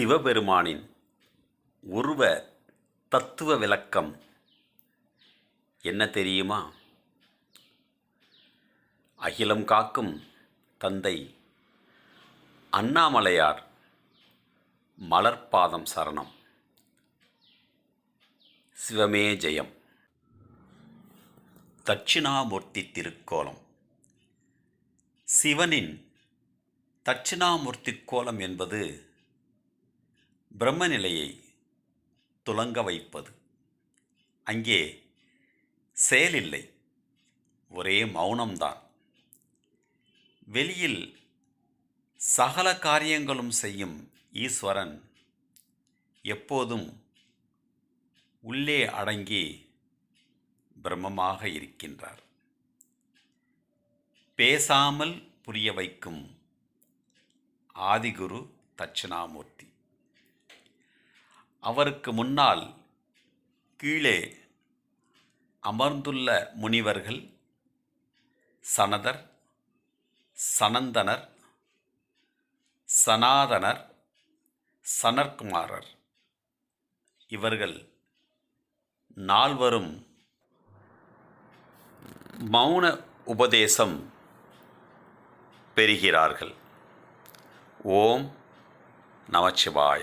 சிவபெருமானின் உருவ தத்துவ விளக்கம் என்ன தெரியுமா? அகிலம் காக்கும் தந்தை அண்ணாமலையார் மலர்பாதம் சரணம். சிவமே ஜெயம். தட்சிணாமூர்த்தி திருக்கோலம். சிவனின் தட்சிணாமூர்த்தி கோலம் என்பது பிரம்மநிலையை துலங்க வைப்பது. அங்கே செயலில்லை. ஒரே மௌனம்தான். வெளியில் சகல காரியங்களும் செய்யும் ஈஸ்வரன் எப்போதும் உள்ளே அடங்கி பிரம்மமாக இருக்கின்றார். பேசாமல் புரிய வைக்கும் ஆதிகுரு தட்சிணாமூர்த்தி. அவருக்கு முன்னால் கீழே அமர்ந்துள்ள முனிவர்கள் சனதர் சனந்தனர் சனாதனர் சனற்குமாரர் இவர்கள் நால்வரும் மௌன உபதேசம் பெறுகிறார்கள். ஓம் நமச்சிவாய.